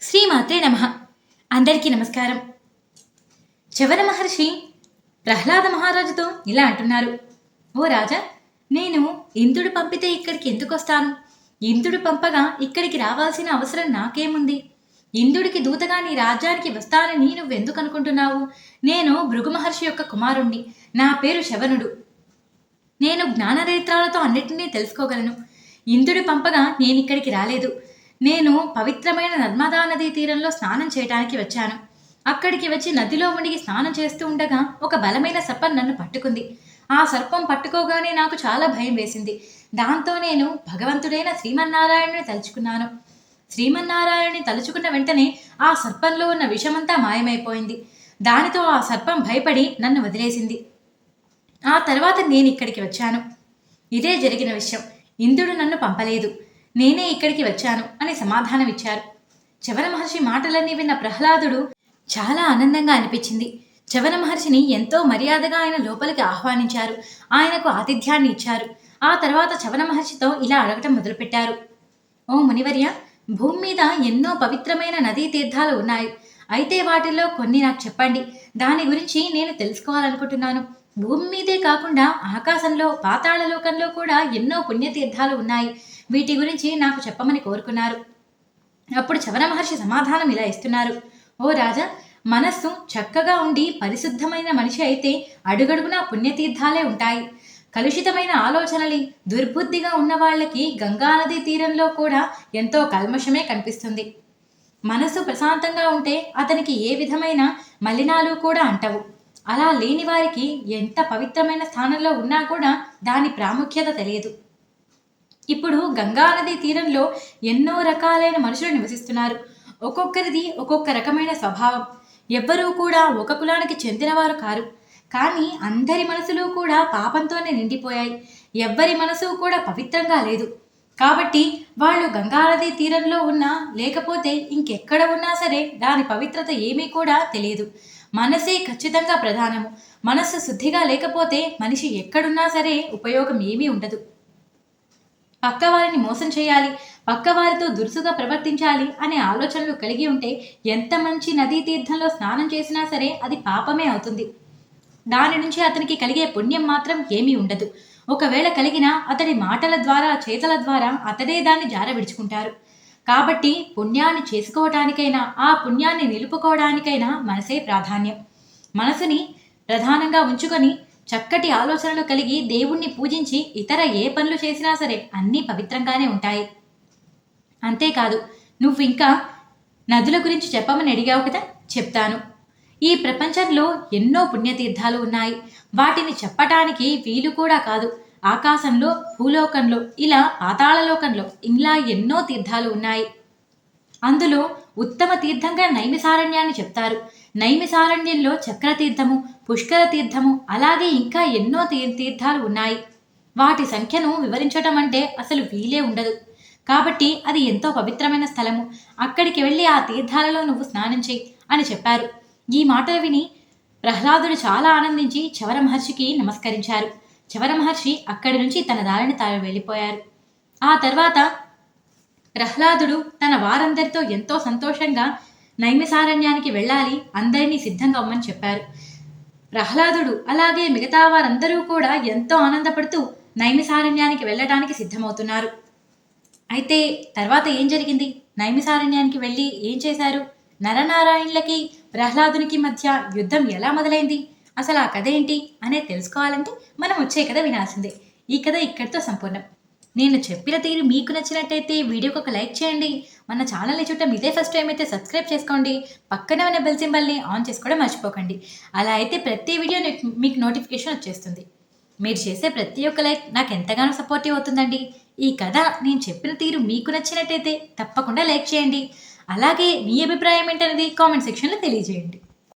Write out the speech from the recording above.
శ్రీమాతే నమ. అందరికీ నమస్కారం. చవన మహర్షి ప్రహ్లాద మహారాజుతో ఇలా అంటున్నారు. ఓ రాజా నేను ఇంద్రుడు పంపితే ఇక్కడికి ఎందుకు వస్తాను? ఇంద్రుడు పంపగా ఇక్కడికి రావాల్సిన అవసరం నాకేముంది? ఇంద్రుడికి దూతగా నీ రాజ్యానికి వస్తానని నువ్వెందుకు అనుకుంటున్నావు? నేను భృగు మహర్షి యొక్క కుమారుణ్ణి. నా పేరు శవనుడు. నేను జ్ఞానరేత్రాలతో అన్నిటినీ తెలుసుకోగలను. ఇంద్రుడు పంపగా నేను ఇక్కడికి రాలేదు. నేను పవిత్రమైన నర్మదా నదీ తీరంలో స్నానం చేయడానికి వచ్చాను. అక్కడికి వచ్చి నదిలో మునిగి స్నానం చేస్తూ ఉండగా ఒక బలమైన సర్పం నన్ను పట్టుకుంది. ఆ సర్పం పట్టుకోగానే నాకు చాలా భయం వేసింది. దాంతో నేను భగవంతుడైన శ్రీమన్నారాయణుని తలుచుకున్నాను. శ్రీమన్నారాయణుని తలుచుకున్న వెంటనే ఆ సర్పంలో ఉన్న విషమంతా మాయమైపోయింది. దానితో ఆ సర్పం భయపడి నన్ను వదిలేసింది. ఆ తర్వాత నేను ఇక్కడికి వచ్చాను. ఇదే జరిగిన విషయం. ఇంద్రుడు నన్ను పంపలేదు. నేనే ఇక్కడికి వచ్చాను అని సమాధానమిచ్చారు. చవన మహర్షి మాటలన్నీ విన్న ప్రహ్లాదుడు చాలా ఆనందంగా అనిపించింది. చవన మహర్షిని ఎంతో మర్యాదగా ఆయన లోపలికి ఆహ్వానించారు. ఆయనకు ఆతిథ్యాన్ని ఇచ్చారు. ఆ తర్వాత చవన మహర్షితో ఇలా అడగటం మొదలుపెట్టారు. ఓ మునివర్య భూమి మీద ఎన్నో పవిత్రమైన నదీ తీర్థాలు ఉన్నాయి. అయితే వాటిల్లో కొన్ని నాకు చెప్పండి. దాని గురించి నేను తెలుసుకోవాలనుకుంటున్నాను. భూమి మీదే కాకుండా ఆకాశంలో పాతాళలోకంలో కూడా ఎన్నో పుణ్యతీర్థాలు ఉన్నాయి. వీటి గురించి నాకు చెప్పమని కోరుకున్నారు. అప్పుడు చవన మహర్షి సమాధానం ఇలా ఇస్తున్నారు. ఓ రాజా మనస్సు చక్కగా ఉండి పరిశుద్ధమైన మనిషి అయితే అడుగడుగునా పుణ్యతీర్థాలే ఉంటాయి. కలుషితమైన ఆలోచనలి దుర్బుద్ధిగా ఉన్న వాళ్ళకి గంగానది తీరంలో కూడా ఎంతో కల్మషమే కనిపిస్తుంది. మనసు ప్రశాంతంగా ఉంటే అతనికి ఏ విధమైన మలినాలు కూడా అంటవు. అలా లేని వారికి ఎంత పవిత్రమైన స్థానంలో ఉన్నా కూడా దాని ప్రాముఖ్యత తెలియదు. ఇప్పుడు గంగానది తీరంలో ఎన్నో రకాలైన మనుషులు నివసిస్తున్నారు. ఒక్కొక్కరిది ఒక్కొక్క రకమైన స్వభావం. ఎవ్వరూ కూడా ఒక కులానికి చెందినవారు కారు. కానీ అందరి మనసులు కూడా పాపంతోనే నిండిపోయాయి. ఎవ్వరి మనసు కూడా పవిత్రంగా లేదు. కాబట్టి వాళ్ళు గంగానది తీరంలో ఉన్నా లేకపోతే ఇంకెక్కడ ఉన్నా సరే దాని పవిత్రత ఏమీ కూడా తెలియదు. మనసే ఖచ్చితంగా ప్రధానము. మనస్సు శుద్ధిగా లేకపోతే మనిషి ఎక్కడున్నా సరే ఉపయోగం ఏమీ ఉండదు. పక్కవారిని మోసం చేయాలి పక్కవారితో దురుసుగా ప్రవర్తించాలి అనే ఆలోచనలు కలిగి ఉంటే ఎంత మంచి నదీ తీర్థంలో స్నానం చేసినా సరే అది పాపమే అవుతుంది. దాని నుంచి అతనికి కలిగే పుణ్యం మాత్రం ఏమీ ఉండదు. ఒకవేళ కలిగినా అతడి మాటల ద్వారా చేతల ద్వారా అతడే దాన్ని జార విడుచుకుంటారు కాబట్టి పుణ్యాన్ని చేసుకోవటానికైనా ఆ పుణ్యాన్ని నిలుపుకోవడానికైనా మనసే ప్రాధాన్యం. మనసుని ప్రధానంగా ఉంచుకొని చక్కటి ఆలోచనలు కలిగి దేవుణ్ణి పూజించి ఇతర ఏ పనులు చేసినా సరే అన్నీ పవిత్రంగానే ఉంటాయి. అంతేకాదు నువ్వు ఇంకా నదుల గురించి చెప్పమని అడిగావు కదా? చెప్తాను. ఈ ప్రపంచంలో ఎన్నో పుణ్యతీర్థాలు ఉన్నాయి. వాటిని చెప్పటానికి వీలు కూడా కాదు. ఆకాశంలో భూలోకంలో ఇలా పాతాళలోకంలో ఇలా ఎన్నో తీర్థాలు ఉన్నాయి. అందులో ఉత్తమ తీర్థంగా నైమిసారణ్యాన్ని చెప్తారు. నైమిసారణ్యంలో చక్రతీర్థము పుష్కర తీర్థము అలాగే ఇంకా ఎన్నో తీర్థాలు ఉన్నాయి. వాటి సంఖ్యను వివరించటం అంటే అసలు వీలే ఉండదు. కాబట్టి అది ఎంతో పవిత్రమైన స్థలము. అక్కడికి వెళ్ళి ఆ తీర్థాలలో నువ్వు స్నానం చేయి అని చెప్పారు. ఈ మాటలు విని ప్రహ్లాదుడు చాలా ఆనందించి చవర మహర్షికి నమస్కరించారు. చవర మహర్షి అక్కడి నుంచి తన దారిని తాను వెళ్ళిపోయారు. ఆ తర్వాత ప్రహ్లాదుడు తన వారందరితో ఎంతో సంతోషంగా నైమిసారణ్యానికి వెళ్ళాలి అందరినీ సిద్ధంగా అమ్మని చెప్పారు. ప్రహ్లాదుడు అలాగే మిగతా వారందరూ కూడా ఎంతో ఆనందపడుతూ నైమిసారణ్యానికి వెళ్ళడానికి సిద్ధమవుతున్నారు. అయితే తర్వాత ఏం జరిగింది? నైమిసారణ్యానికి వెళ్ళి ఏం చేశారు? నరనారాయణులకి ప్రహ్లాదునికి మధ్య యుద్ధం ఎలా మొదలైంది? అసలు ఆ కథ ఏంటి? అనేది తెలుసుకోవాలంటే మనం వచ్చే కథ వినాల్సిందే. ఈ కథ ఇక్కడితో సంపూర్ణం. నేను చెప్పిన తీరు మీకు నచ్చినట్టయితే వీడియోకి ఒక లైక్ చేయండి. మన ఛానల్ని చుట్టం ఇదే ఫస్ట్ టైం అయితే సబ్స్క్రైబ్ చేసుకోండి. పక్కనే ఉన్న బెల్ సింబల్ని ఆన్ చేసుకోవడం మర్చిపోకండి. అలా అయితే ప్రతి వీడియో మీకు నోటిఫికేషన్ వచ్చేస్తుంది. మీరు చేసే ప్రతి ఒక్క లైక్ నాకు ఎంతగానో సపోర్టివ్ అవుతుందండి. ఈ కథ నేను చెప్పిన తీరు మీకు నచ్చినట్టయితే తప్పకుండా లైక్ చేయండి. అలాగే మీ అభిప్రాయం ఏంటనేది కామెంట్ సెక్షన్లో తెలియజేయండి.